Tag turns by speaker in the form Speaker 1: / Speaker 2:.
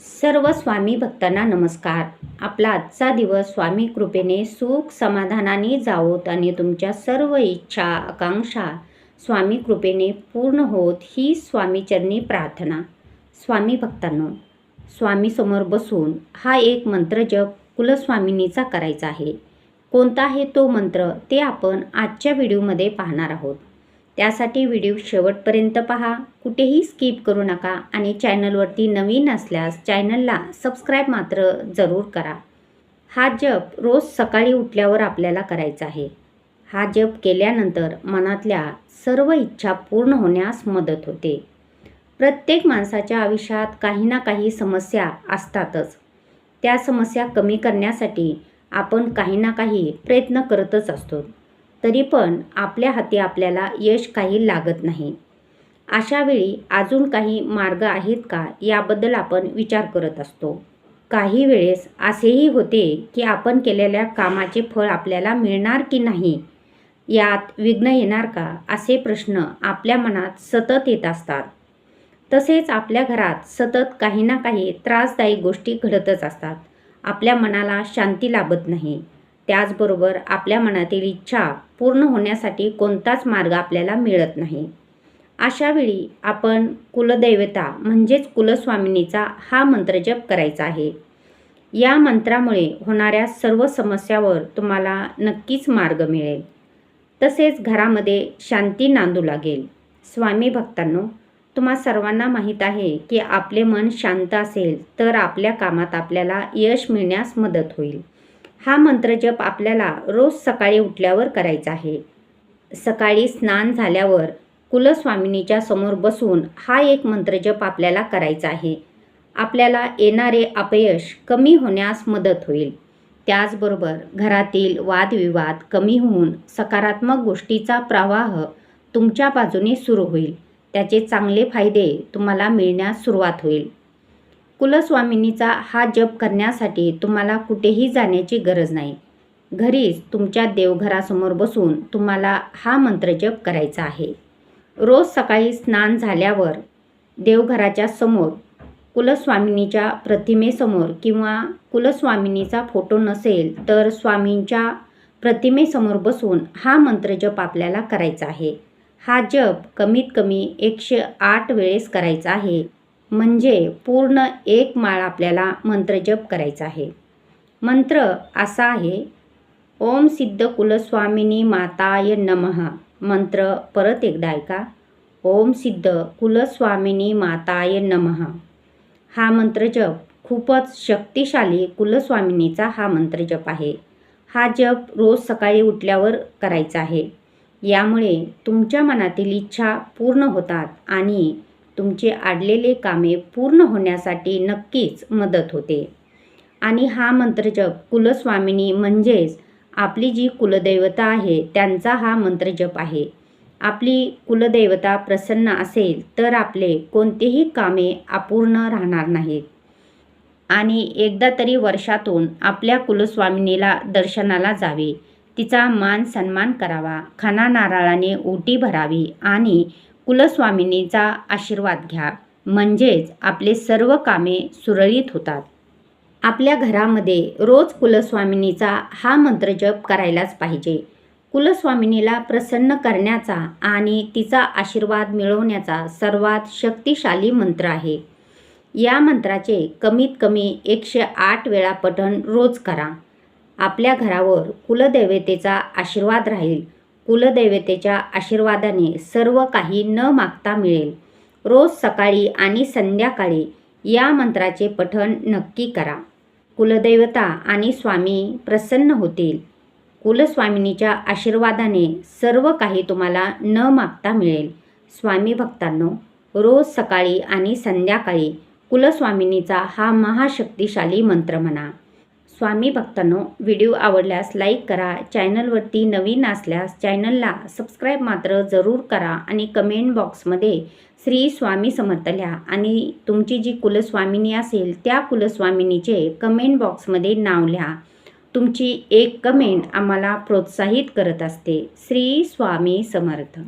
Speaker 1: सर्व स्वामी भक्तांना नमस्कार. आपला आजचा दिवस स्वामी कृपेने सुख समाधानाने जावोत आणि तुमच्या सर्व इच्छा आकांक्षा स्वामी कृपेने पूर्ण होत ही स्वामीचरणी प्रार्थना. स्वामी भक्तांनो स्वामीसमोर बसून हा एक मंत्र जप कुलस्वामिनीचा करायचा आहे. कोणता आहे तो मंत्र ते आपण आजच्या व्हिडिओमध्ये पाहणार आहोत. त्यासाठी व्हिडिओ शेवटपर्यंत पहा. कुठेही स्किप करू नका आणि चॅनलवरती नवीन असल्यास चॅनलला सबस्क्राईब मात्र जरूर करा. हा जप रोज सकाळी उठल्यावर आपल्याला करायचा आहे. हा जप केल्यानंतर मनातल्या सर्व इच्छा पूर्ण होण्यास मदत होते. प्रत्येक माणसाच्या आयुष्यात काही ना काही समस्या असतातच. त्या समस्या कमी करण्यासाठी आपण काही ना काही प्रयत्न करतच असतो. तरी पण आपल्या हाती आपल्याला यश काही लागत नाही. अशा वेळी अजून काही मार्ग आहेत का याबद्दल आपण विचार करत असतो. काही वेळेस असेही होते की आपण केलेल्या कामाचे फळ आपल्याला मिळणार की नाही? यात विघ्न येणार का? असे प्रश्न आपल्या मनात सतत येत असतात. तसेच आपल्या घरात सतत काही ना काही त्रासदायी गोष्टी घडतच असतात. आपल्या मनाला शांती लाभत नाही. त्याचबरोबर आपल्या मनातील इच्छा पूर्ण होण्यासाठी कोणताच मार्ग आपल्याला मिळत नाही. अशावेळी आपण कुलदैवता म्हणजेच कुलस्वामिनीचा हा मंत्रजप करायचा आहे. या मंत्रामुळे होणाऱ्या सर्व समस्यावर तुम्हाला नक्कीच मार्ग मिळेल. तसेच घरामध्ये शांती नांदू लागेल. स्वामी भक्तांनो तुम्हा सर्वांना माहीत आहे की आपले मन शांत असेल तर आपल्या कामात आपल्याला यश मिळण्यास मदत होईल. हा मंत्रजप आपल्याला रोज सकाळी उठल्यावर करायचा आहे. सकाळी स्नान झाल्यावर कुलस्वामिनीच्या समोर बसून हा एक मंत्रजप आपल्याला करायचा आहे. आपल्याला येणारे अपयश कमी होण्यास मदत होईल. त्याचबरोबर घरातील वादविवाद कमी होऊन सकारात्मक गोष्टीचा प्रवाह तुमच्या बाजूने सुरू होईल. त्याचे चांगले फायदे तुम्हाला मिळण्यास सुरुवात होईल. कुलस्वामिनीचा हा जप करण्यासाठी तुम्हाला कुठेही जाण्याची गरज नाही. घरीच तुमच्या देवघरासमोर बसून तुम्हाला हा मंत्रजप करायचा आहे. रोज सकाळी स्नान झाल्यावर देवघराच्या समोर कुलस्वामिनीच्या प्रतिमेसमोर किंवा कुलस्वामिनीचा फोटो नसेल तर स्वामींच्या प्रतिमेसमोर बसून हा मंत्रजप आपल्याला करायचा आहे. हा जप कमीत कमी एकशे आठ वेळेस करायचा आहे. म्हणजे पूर्ण एक माळ आपल्याला मंत्रजप करायचा आहे. मंत्र असा आहे ओम सिद्ध कुलस्वामिनी माताय नमः. मंत्र परत एकदा ऐका. ओम सिद्ध कुलस्वामिनी माताय नमः. हा मंत्रजप खूपच शक्तिशाली कुलस्वामिनीचा हा मंत्रजप आहे. हा जप रोज सकाळी उठल्यावर करायचा आहे. यामुळे तुमच्या मनातील इच्छा पूर्ण होतात आणि तुमचे आडलेले कामे पूर्ण होण्यासाठी नक्कीच मदत होते. आणि हा मंत्रजप कुलस्वामिनी म्हणजेच आपली जी कुलदैवता आहे त्यांचा हा मंत्रजप आहे. आपली कुलदैवता प्रसन्न असेल तर आपले कोणतेही कामे अपूर्ण राहणार नाहीत. आणि एकदा तरी वर्षातून आपल्या कुलस्वामिनीला दर्शनाला जावे. तिचा मान सन्मान करावा. खाना नारळाने ओटी भरावी आणि कुलस्वामिनीचा आशीर्वाद घ्या. म्हणजेच आपले सर्व कामे सुरळीत होतात. आपल्या घरामध्ये रोज कुलस्वामिनीचा हा मंत्रजप करायलाच पाहिजे. कुलस्वामिनीला प्रसन्न करण्याचा आणि तिचा आशीर्वाद मिळवण्याचा सर्वात शक्तिशाली मंत्र आहे. या मंत्राचे कमीत कमी एकशे आठ वेळा पठण रोज करा. आपल्या घरावर कुलदेवतेचा आशीर्वाद राहील. कुलदैवतेच्या आशीर्वादाने सर्व काही न मागता मिळेल. रोज सकाळी आणि संध्याकाळी या मंत्राचे पठण नक्की करा. कुलदैवता आणि स्वामी प्रसन्न होतील. कुलस्वामिनीच्या आशीर्वादाने सर्व काही तुम्हाला न मागता मिळेल. स्वामी भक्तांनो रोज सकाळी आणि संध्याकाळी कुलस्वामिनीचा हा महाशक्तिशाली मंत्र म्हणा. स्वामी भक्तांनो व्हिडिओ आवडल्यास लाईक करा चॅनलवरती नवीन असल्यास चॅनलला सबस्क्राईब मात्र जरूर करा आणि कमेंट बॉक्समध्ये श्री स्वामी समर्थ लिहा आणि तुमची जी कुलस्वामिनी असेल त्या कुलस्वामिनीचे कमेंट बॉक्समध्ये नाव लिहा. तुमची एक कमेंट आम्हाला प्रोत्साहित करत असते. श्री स्वामी समर्थ.